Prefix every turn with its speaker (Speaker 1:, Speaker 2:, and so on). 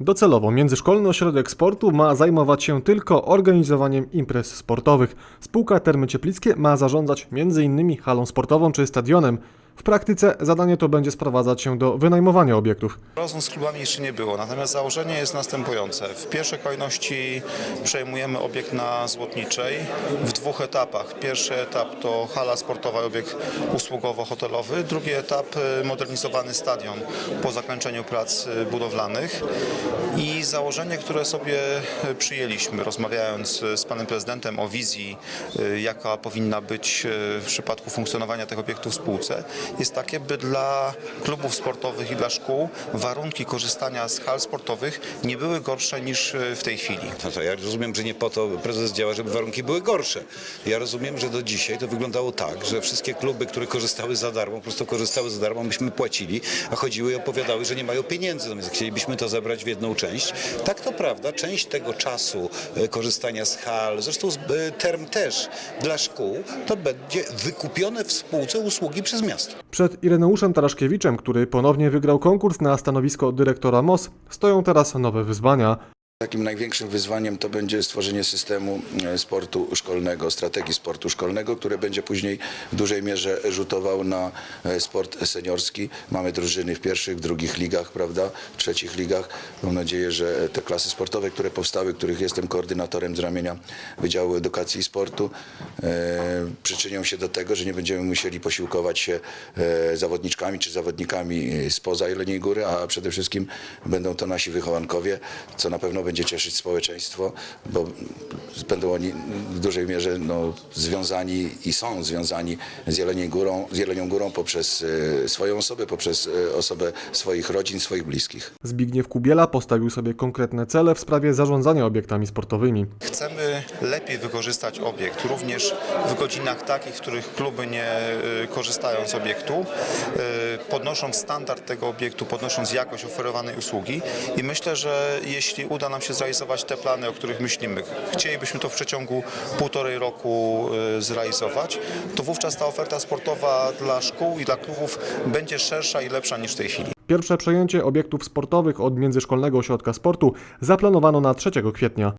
Speaker 1: Docelowo Międzyszkolny Ośrodek Sportu ma zajmować się tylko organizowaniem imprez sportowych. Spółka Termy Cieplickie ma zarządzać m.in. halą sportową czy stadionem. W praktyce zadanie to będzie sprowadzać się do wynajmowania obiektów.
Speaker 2: Rozmów z klubami jeszcze nie było, natomiast założenie jest następujące. W pierwszej kolejności przejmujemy obiekt na Złotniczej w dwóch etapach. Pierwszy etap to hala sportowa i obiekt usługowo-hotelowy. Drugi etap y, modernizowany stadion po zakończeniu prac y, budowlanych. I założenie, które sobie y, przyjęliśmy, rozmawiając z panem prezydentem o wizji, jaka powinna być w przypadku funkcjonowania tych obiektów w spółce, jest takie, by dla klubów sportowych i dla szkół warunki korzystania z hal sportowych nie były gorsze niż y, w tej chwili.
Speaker 3: No to ja rozumiem, że nie po to prezes działa, żeby warunki były gorsze. Ja rozumiem, że do dzisiaj to wyglądało tak, że wszystkie kluby, które korzystały za darmo, po prostu korzystały za darmo, myśmy płacili, a chodziły i opowiadały, że nie mają pieniędzy. Natomiast chcielibyśmy to zebrać w jedną część. Tak to prawda, część tego czasu e, korzystania z hal, zresztą e, term też dla szkół, to będzie wykupione w spółce usługi przez miasto.
Speaker 1: Przed Ireneuszem Taraszkiewiczem, który ponownie wygrał konkurs na stanowisko dyrektora MOS, stoją teraz nowe wyzwania.
Speaker 4: Takim największym wyzwaniem to będzie stworzenie systemu e, sportu szkolnego, strategii sportu szkolnego, które będzie później w dużej mierze rzutował na e, sport seniorski. Mamy drużyny w pierwszych, w drugich ligach, prawda, w trzecich ligach. Mam nadzieję, że te klasy sportowe, które powstały, których jestem koordynatorem z ramienia Wydziału Edukacji i Sportu, e, przyczynią się do tego, że nie będziemy musieli posiłkować się zawodniczkami czy zawodnikami spoza Jeleniej Góry, a przede wszystkim będą to nasi wychowankowie, co na pewno będzie cieszyć społeczeństwo, bo będą oni w dużej mierze no, związani i są związani z Jelenią Górą, z Jelenią Górą poprzez e, swoją osobę, poprzez e, osobę swoich rodzin, swoich bliskich.
Speaker 1: Zbigniew Kubiela postawił sobie konkretne cele w sprawie zarządzania obiektami sportowymi.
Speaker 2: Chcemy lepiej wykorzystać obiekt, również w godzinach takich, w których kluby nie y, korzystają z obiektu, podnosząc standard tego obiektu, podnosząc jakość oferowanej usługi i myślę, że jeśli uda nam się zrealizować te plany, o których myślimy, chcielibyśmy to w przeciągu półtorej roku y, zrealizować, to wówczas ta oferta sportowa dla szkół i dla klubów będzie szersza i lepsza niż w tej chwili.
Speaker 1: Pierwsze przejęcie obiektów sportowych od Międzyszkolnego Ośrodka Sportu zaplanowano na 3 kwietnia.